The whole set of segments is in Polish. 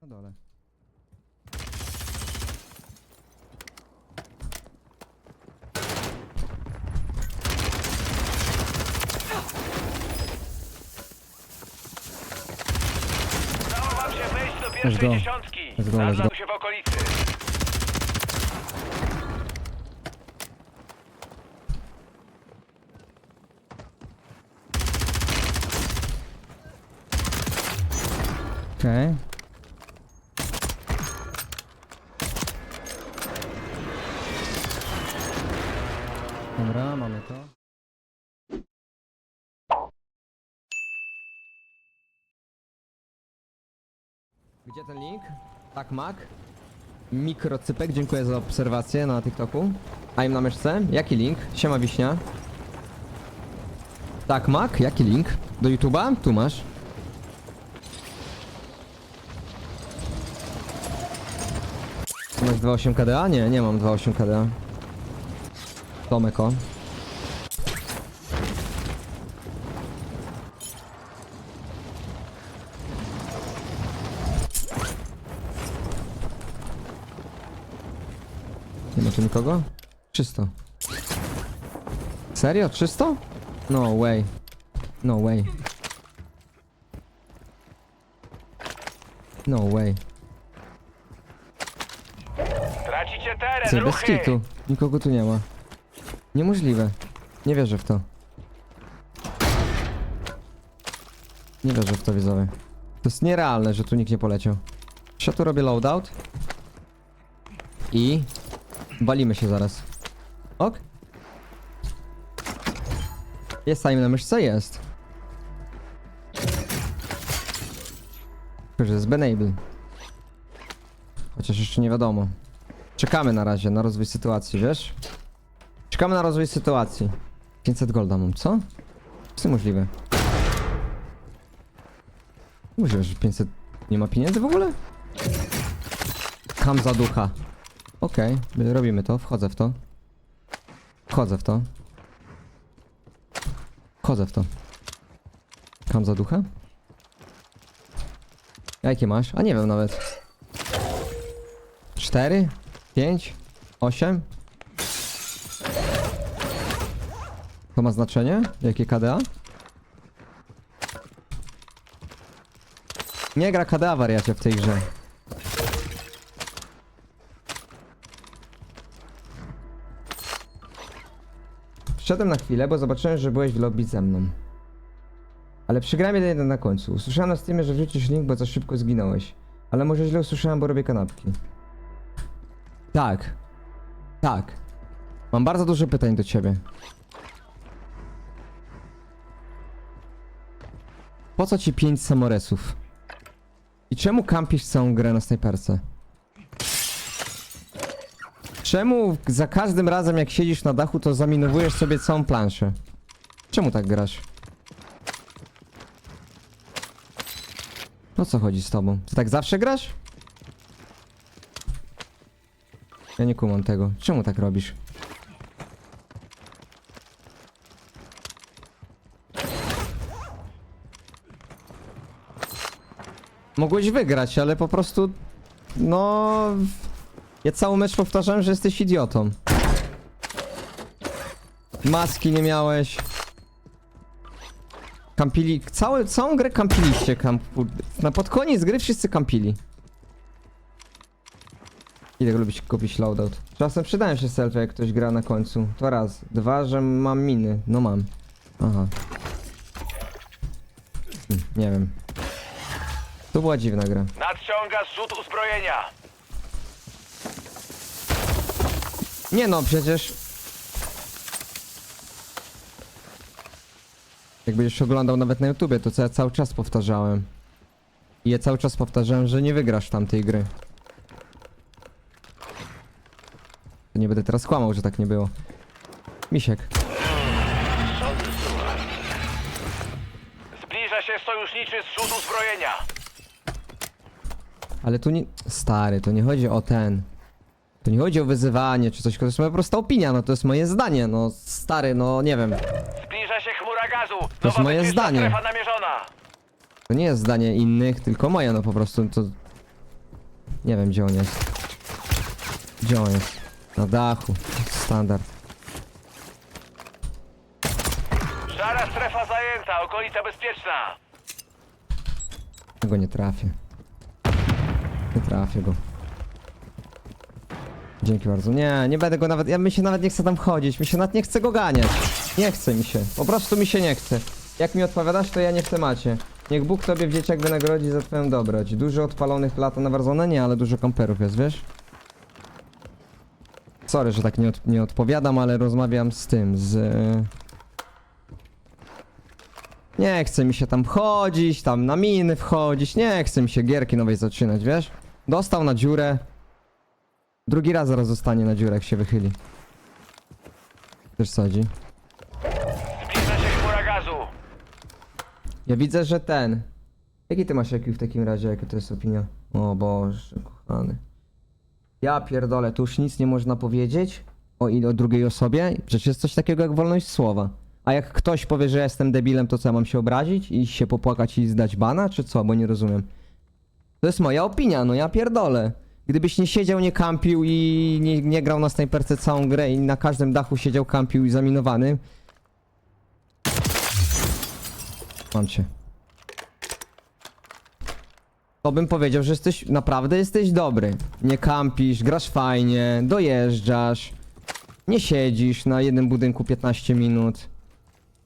Na dole. Udało wam się wejść do pierwszej go. dziesiątki. Let's go, let's Sprawdzam go. się w okolicy. Okej. Gdzie ten link? Tak, Mac. Mikrocypek, dziękuję za obserwację na TikToku. A im na myszce? Jaki link? Siema Wiśnia. Tak, Mac, jaki link? Do YouTube'a? Tu masz. Masz 2.8 KDA? Nie, nie mam 2.8 KDA. Tomek nikogo? Czysto. Serio? Czysto? No way. No way. No way. Tracicie teren, Ty, bez ruchy! kitu. Nikogo tu nie ma. Niemożliwe. Nie wierzę w to. Nie wierzę w to, widzowie. To jest nierealne, że tu nikt nie poleciał. Ja tu robię loadout. I... Walimy się zaraz. Ok? Jest time na myszce? Jest. Tylko, że jest Benable. Chociaż jeszcze nie wiadomo. Czekamy na razie na rozwój sytuacji, wiesz? Czekamy na rozwój sytuacji. 500 golda mam, co? To możliwe? Możliwe, że 500... Nie ma pieniędzy w ogóle? Kam za ducha. Okej, my robimy to, wchodzę w to. Wchodzę w to. Wchodzę w to. Kam za ducha? Jakie masz? A nie wiem nawet. 4, 5, 8. To ma znaczenie? Jakie KDA? Nie gra KDA wariacie w tej grze. Wszedłem na chwilę, bo zobaczyłem, że byłeś w lobby ze mną. Ale przegrałem jeden na końcu. Usłyszałem na Steamie, że wrzucisz link, bo za szybko zginąłeś. Ale może źle usłyszałem, bo robię kanapki. Tak. Tak. Mam bardzo dużo pytań do ciebie. Po co ci pięć samoresów? I czemu kampisz całą grę na snajperce? Czemu za każdym razem jak siedzisz na dachu to zaminowujesz sobie całą planszę? Czemu tak grasz? O co chodzi z tobą? Ty tak zawsze grasz? Ja nie kumam tego. Czemu tak robisz? Mogłeś wygrać, ale po prostu... No... Ja cały mecz powtarzałem, że jesteś idiotą. Maski nie miałeś. Kampili... Całe, całą grę kampiliście. Kamp... Na pod koniec gry wszyscy kampili. Ile lubić kupić loadout? Czasem przydają się selfie, jak ktoś gra na końcu. To raz. Dwa, że mam miny. No mam. Aha. Hm, nie wiem. To była dziwna gra. Nadciąga zrzut uzbrojenia. Nie no, przecież... Jak będziesz oglądał nawet na YouTubie, to co ja cały czas powtarzałem. I ja cały czas powtarzałem, że nie wygrasz tamtej gry. To nie będę teraz kłamał, że tak nie było. Misiek. Zbliża się sojuszniczy zrzut uzbrojenia. Ale tu nie... Stary, to nie chodzi o ten... To nie chodzi o wyzywanie czy coś, to jest moja prosta opinia, no to jest moje zdanie, no stary, no nie wiem. Zbliża się chmura gazu. To jest Nowa moje bezpieczna zdanie. strefa namierzona. To nie jest zdanie innych, tylko moje, no po prostu to... Nie wiem gdzie on jest. Gdzie on jest? Na dachu. Standard. Szara strefa zajęta, okolica bezpieczna. Ja go nie trafię. Nie trafię go. Dzięki bardzo. Nie, nie będę go nawet. Ja mi się nawet nie chce tam chodzić. Mi się nawet nie chce go ganiać. Nie chce mi się. Po prostu mi się nie chce. Jak mi odpowiadasz, to ja nie w temacie. Niech Bóg tobie w dzieciak wynagrodzi za twoją dobroć. Dużo odpalonych lata na Warzone? Nie, ale dużo kamperów jest, wiesz? Sorry, że tak nie, od, nie odpowiadam, ale rozmawiam z tym, z... e, Nie chce mi się tam chodzić, tam na miny wchodzić, nie chce mi się gierki nowej zaczynać, wiesz? Dostał na dziurę. Drugi raz zaraz zostanie na dziurę, jak się wychyli. Co chodzi? Zbliża się chmura gazu. Ja widzę, że ten... Jaki ty masz IQ w takim razie, jaka to jest opinia? O Boże, kochany. Ja pierdolę, tu już nic nie można powiedzieć o, i- o drugiej osobie. Przecież jest coś takiego jak wolność słowa. A jak ktoś powie, że jestem debilem, to co, ja mam się obrazić? I się popłakać i zdać bana? Czy co? Bo nie rozumiem. To jest moja opinia, no ja pierdolę. Gdybyś nie siedział, nie kampił i nie, nie grał na snajperce całą grę i na każdym dachu siedział, kampił i zaminowany. Mam cię. To bym powiedział, że jesteś, naprawdę jesteś dobry. Nie kampisz, grasz fajnie, dojeżdżasz, nie siedzisz na jednym budynku 15 minut.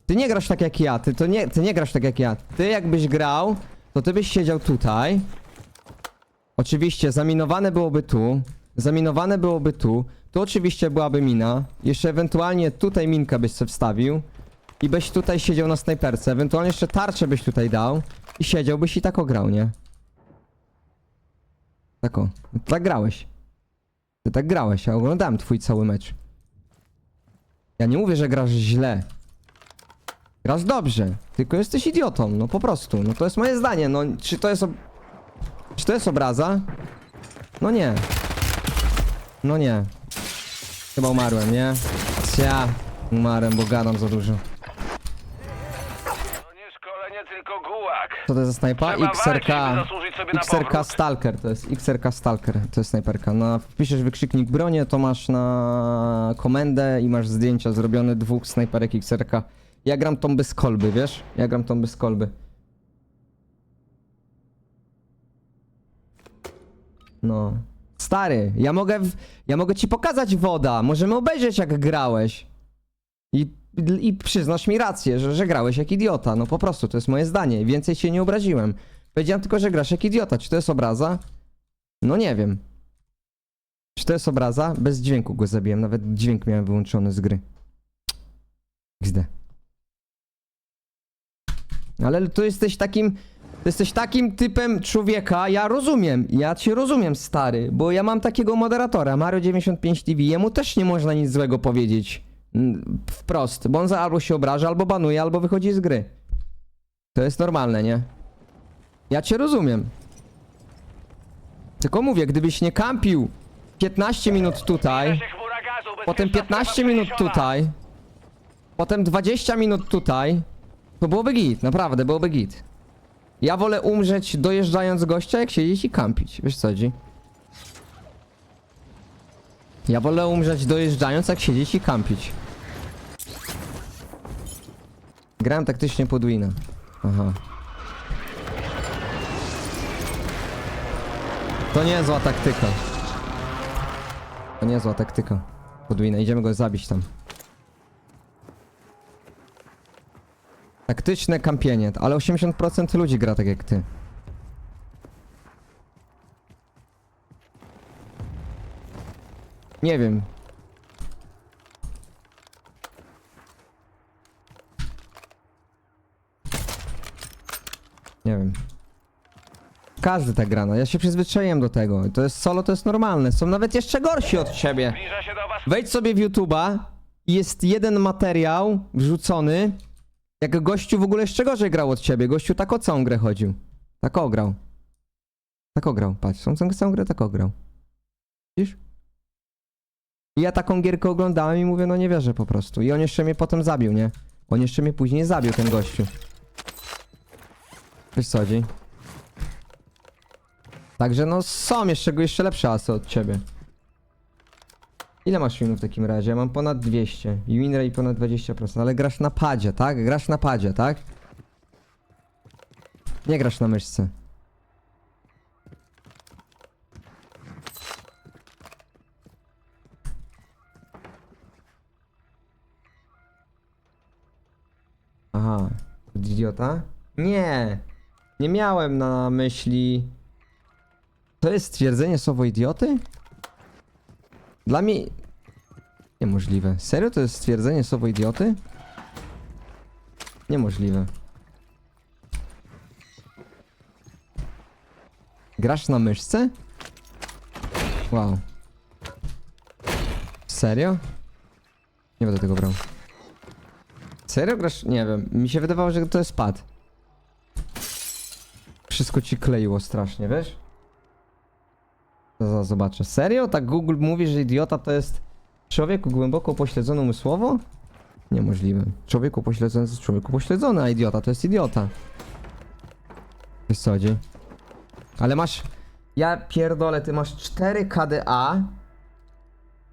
Ty nie grasz tak jak ja, ty, to nie, ty nie grasz tak jak ja. Ty jakbyś grał, to ty byś siedział tutaj. Oczywiście zaminowane byłoby tu, zaminowane byłoby tu, tu oczywiście byłaby mina, jeszcze ewentualnie tutaj minka byś sobie wstawił i byś tutaj siedział na snajperce, ewentualnie jeszcze tarczę byś tutaj dał i siedziałbyś i tak ograł, nie? Tak o. Tak grałeś. Ty tak grałeś, ja oglądałem twój cały mecz. Ja nie mówię, że grasz źle. Grasz dobrze, tylko jesteś idiotą, no po prostu. No to jest moje zdanie, no czy to jest. Czy to jest obraza? No nie. No nie. Chyba umarłem, nie? Ja umarłem, bo gadam za dużo. To nie szkolenie, tylko gułak. Co to jest za snajpa? Trzeba XRK. walczyć, by zasłużyć sobie na XRK powrót. Stalker, to jest XRK Stalker, to jest snajperka. No, wpiszesz wykrzyknik bronię, to masz na komendę i masz zdjęcia zrobione dwóch snajperek XRK. Ja gram tą bez kolby, wiesz? Ja gram tą bez kolby. No. Stary, ja mogę, w, ja mogę ci pokazać woda, możemy obejrzeć jak grałeś. I, I przyznasz mi rację, że, że grałeś jak idiota. No po prostu, to jest moje zdanie. Więcej się nie obraziłem. Powiedziałem tylko, że grasz jak idiota. Czy to jest obraza? No nie wiem. Czy to jest obraza? Bez dźwięku go zabiłem. Nawet dźwięk miałem wyłączony z gry. XD. Ale tu jesteś takim... ty Jesteś takim typem człowieka, ja rozumiem, ja cię rozumiem, stary, bo ja mam takiego moderatora, Mario95 TV, jemu też nie można nic złego powiedzieć. Mm, Wprost, bo on za albo się obraża, albo banuje, albo wychodzi z gry. To jest normalne, nie? Ja cię rozumiem. Tylko mówię, gdybyś nie kampił 15 minut tutaj, Zbliża się chmura gazu, potem bezpieczna 15 strefa minut przeniesiona. tutaj, potem 20 minut tutaj, to byłoby git, naprawdę byłoby git. Ja wolę umrzeć dojeżdżając gościa, jak siedzieć i kampić. Wiesz co chodzi? Ja wolę umrzeć dojeżdżając, jak siedzieć i kampić. Grałem taktycznie pod wina. Aha. To nie zła taktyka. To nie zła taktyka. Podwina, idziemy go zabić tam. Taktyczne kampienie, ale 80% ludzi gra tak jak ty. Nie wiem. Nie wiem. Każdy tak gra, no ja się przyzwyczaiłem do tego. To jest solo, to jest normalne. Są nawet jeszcze gorsi od ciebie. Wejdź sobie w YouTube'a i jest jeden materiał wrzucony, jak gościu w ogóle jeszcze gorzej grał od ciebie. Gościu tak o całą grę chodził. Tak o grał. Tak o grał, patrz. Są całą- grę tak o grał. Widzisz? I ja taką gierkę oglądałem i mówię, no nie wierzę po prostu. I on jeszcze mnie potem zabił, nie? On jeszcze mnie później zabił, ten gościu. Wiesz co chodzi? Także no są jeszcze, jeszcze lepsze asy od ciebie. Ile masz winów w takim razie? Ja mam ponad 200. I win rate ponad 20%. Ale grasz na padzie, tak? Grasz na padzie, tak? Nie grasz na myszce. Aha, idiota? Nie, nie miałem na myśli. To jest stwierdzenie słowo idioty? Dla mnie. Niemożliwe. Serio to jest stwierdzenie słowo idioty? Niemożliwe. Grasz na myszce? Wow. Serio? Nie będę tego brał. Serio grasz? Nie wiem. Mi się wydawało, że to jest pad. Wszystko ci kleiło strasznie, wiesz? Zaraz zobaczę. Serio? Tak Google mówi, że idiota to jest człowiek głęboko upośledzony umysłowo? Niemożliwe. Człowiek upośledzony jest człowiek upośledzony, a idiota to jest idiota. Wiesz co chodzi? Ale masz... Ja pierdolę, ty masz 4 KDA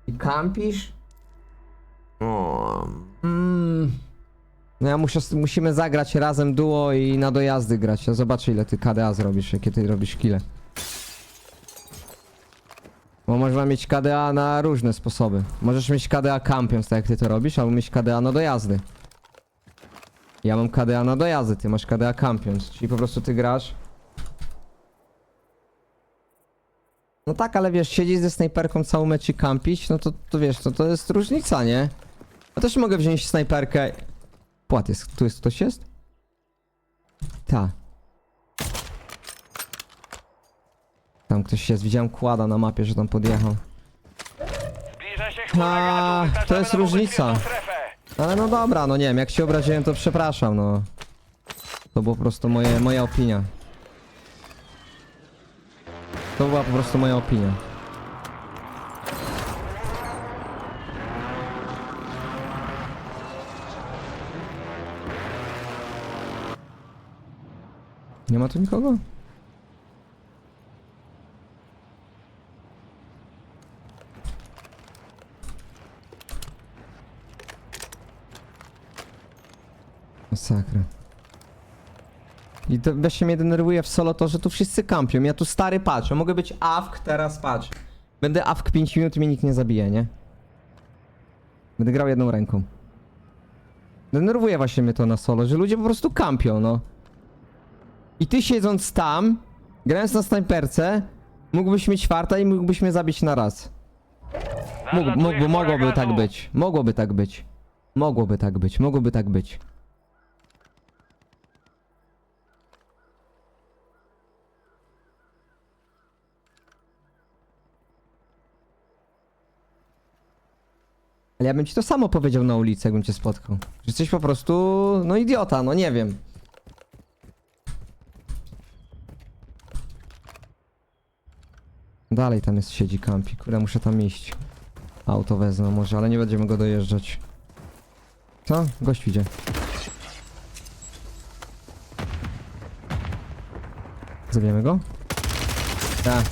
i kampisz? O, Mm. No ja muszę, musimy zagrać razem duo i na dojazdy grać. Ja zobaczę ile ty KDA zrobisz, jakie ty robisz kile. Bo można mieć KDA na różne sposoby. Możesz mieć KDA kampiąc, tak jak ty to robisz, albo mieć KDA na dojazdy. Ja mam KDA na dojazdy, ty masz KDA kampiąc, czyli po prostu ty grasz. No tak, ale wiesz, siedzieć ze snajperką cały mecz i kampić, no to, to wiesz, to, to jest różnica, nie? Ja też mogę wziąć snajperkę. Płat jest. Tu jest ktoś jest? Ta. Tam ktoś jest. Widziałem kłada na mapie, że tam podjechał. Zbliża się chmura A, gazu. to jest Wyznaczamy nową różnica. bezpieczną strefę. Ale no dobra, no nie wiem, jak się obraziłem, to przepraszam, no. To była po prostu moje, moja opinia. To była po prostu moja opinia. Nie ma tu nikogo? Masakra. I to właśnie mnie denerwuje w solo to, że tu wszyscy kampią. Ja tu stary patrz, ja mogę być AFK, teraz patrz. Będę AFK 5 minut i mnie nikt nie zabije, nie? Będę grał jedną ręką. Denerwuje właśnie mnie to na solo, że ludzie po prostu kampią, no. I ty siedząc tam, grając na snajperce, mógłbyś mieć farta i mógłbyś mnie zabić na raz. Mógł, mogłoby tak być. Mogłoby tak być. Mogłoby tak być. Mogłoby tak być. Ale ja bym ci to samo powiedział na ulicy, jakbym cię spotkał. Że jesteś po prostu, no idiota, no nie wiem. Dalej tam jest, siedzi kampi. Kurde, muszę tam iść. Auto wezmę może, ale nie będziemy go dojeżdżać. Co? Gość idzie. Zabijemy go? Tak.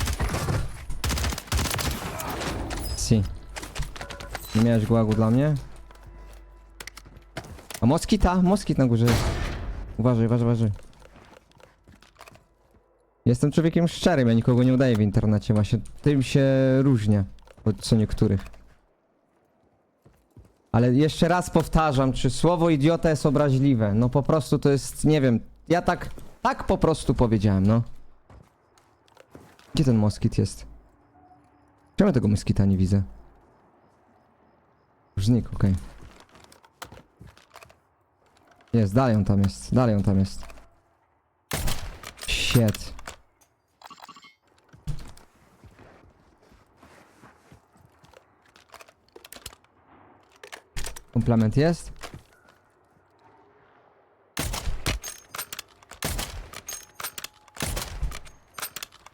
Si. Nie miałeś gułagu dla mnie? A moskita? Moskit na górze jest. Uważaj, uważaj, uważaj. Jestem człowiekiem szczerym, ja nikogo nie udaję w internecie, właśnie tym się różnię od co niektórych. Ale jeszcze raz powtarzam, czy słowo idiota jest obraźliwe? No po prostu to jest, nie wiem, ja tak, tak po prostu powiedziałem, no. Gdzie ten moskit jest? Czemu tego moskita nie widzę? Już znikł, okej. Jest, dalej on tam jest, dalej on tam jest. Shit. Komplement jest?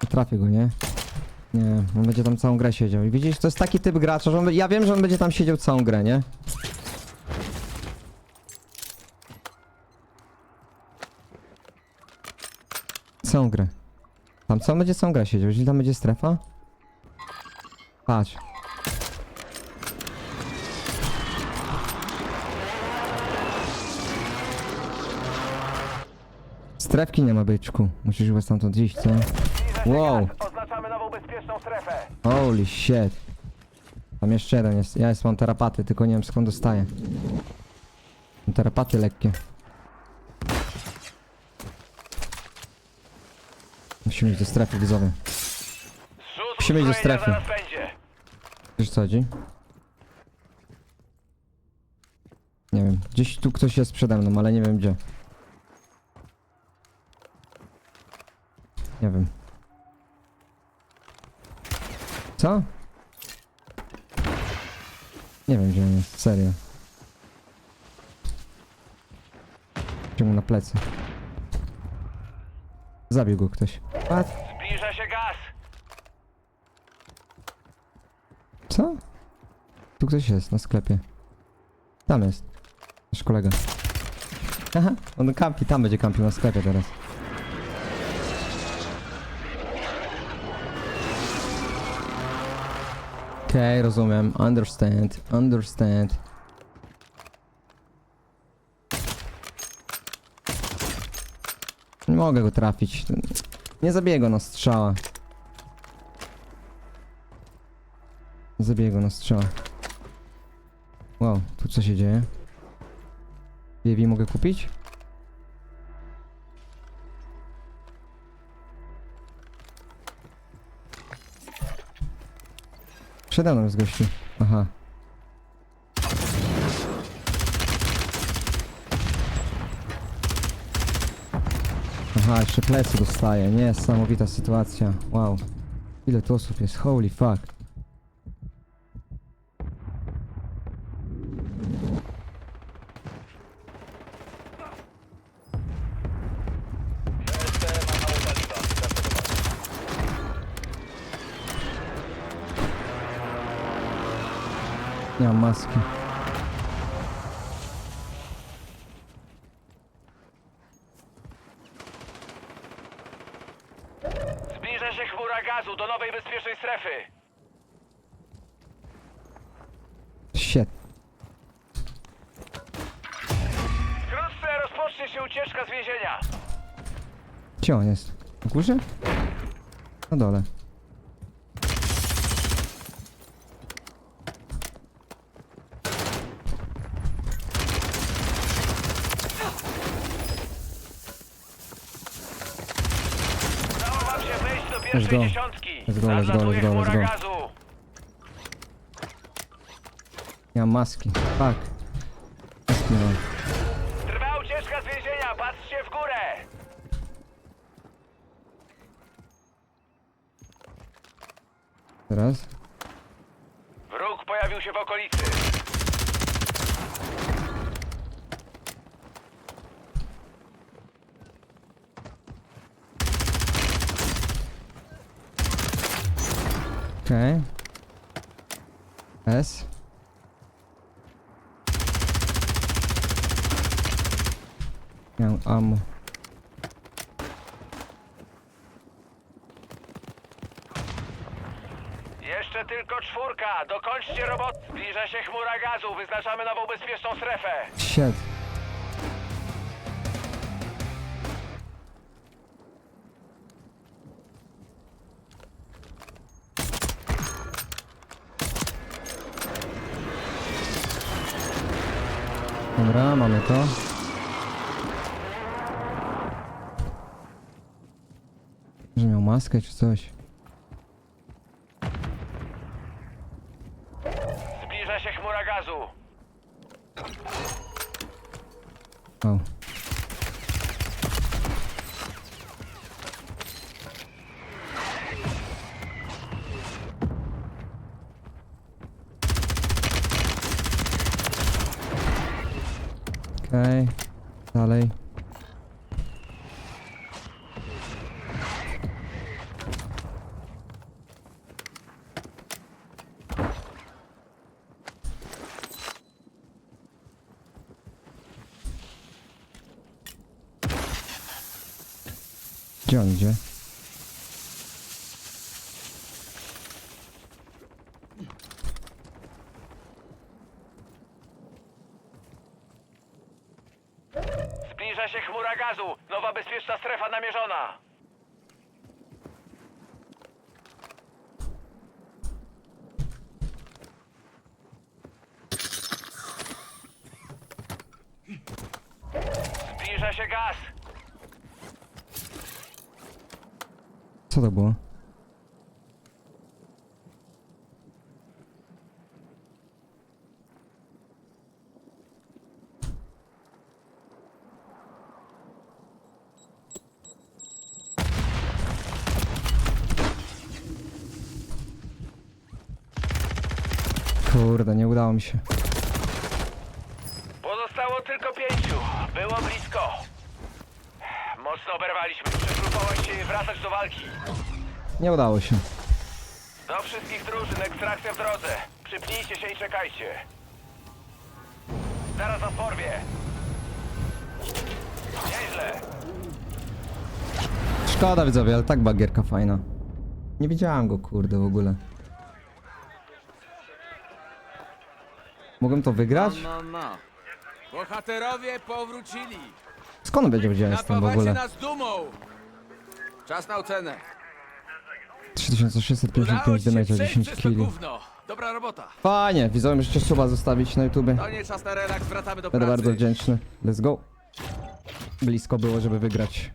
Trafię go, nie? Nie, on będzie tam całą grę siedział. I widzisz, to jest taki typ gracza, że on, ja wiem, że on będzie tam siedział całą grę, nie? Całą grę. Tam co będzie całą grę siedział? Jeśli tam będzie strefa? Patrz. Strefki nie ma byczku. Musisz chyba stamtąd iść, co? Wow. gaz. Oznaczamy nową bezpieczną strefę. Holy shit. Tam jeszcze jeden jest. Ja jest mam terapaty, tylko nie wiem skąd dostaję. Mam lekkie. Musimy iść do strefy widzowie. Zrzut Musimy iść do strefy. zaraz. Wiesz co chodzi? Nie wiem. Gdzieś tu ktoś jest przede mną, ale nie wiem gdzie. Nie wiem. Co? Nie wiem gdzie on jest, serio. Ciągnę na plecy. Zabił go ktoś. What? Zbliża się gaz. Co? Tu ktoś jest na sklepie. Tam jest. Nasz kolega. Aha, on kampi, tam będzie kampił na sklepie teraz. Okej, rozumiem. Understand, understand. Nie mogę go trafić. Nie zabiję go na strzała. Zabiję go na strzała. Wow, tu co się dzieje? Baby mogę kupić? Przede mną jest gościu. Aha. Aha, jeszcze plecy dostaję. Niesamowita sytuacja. Wow. Ile tu osób jest? Holy fuck. Nie mam maski. Zbliża się chmura gazu do nowej bezpiecznej strefy. Shit. Wkrótce rozpocznie się ucieczka z więzienia. Gdzie on jest? W górze? Na dole. Udało wam się wejść do Let's pierwszej go. dziesiątki. Let's go, let's go, Nadlatuje let's go, let's chmura go. gazu. Mam maski. Fuck. Maski mam. Trwa ucieczka z więzienia. Patrzcie w górę. Teraz? Wróg pojawił się w okolicy. Okej. S. Nie mam ammo. Jeszcze tylko czwórka. Dokończcie robotę. Zbliża się chmura gazu. Wyznaczamy nową bezpieczną strefę. Shit. Dobra, mamy to. Że miał maskę czy coś. Gdzie on idzie? Zbliża się chmura gazu. Nowa bezpieczna strefa namierzona. Zbliża się gaz. Co to było? Kurde, nie udało mi się. Pozostało tylko pięciu. Było blisko. Mocno oberwaliśmy. I wracać do walki. Nie udało się. Do wszystkich drużyn, ekstrakcja w drodze. Przypnijcie się i czekajcie. Zaraz was porwie. Nieźle. Szkoda widzowie, ale tak bagierka fajna. Nie widziałem go kurde w ogóle. Mogłem to wygrać? No, no. Bohaterowie powrócili. Skąd on wiedział gdzie ja jestem w Napawacie ogóle? nas dumą. Czas na ocenę. 3655 Udało ci się damage, przejść 10 przez to killi. gówno. Dobra robota. Fajnie, widzowie możecie suba zostawić na YouTubie. To nie czas na relaks, wracamy do Będę pracy. bardzo wdzięczny. Let's go. Blisko było, żeby wygrać.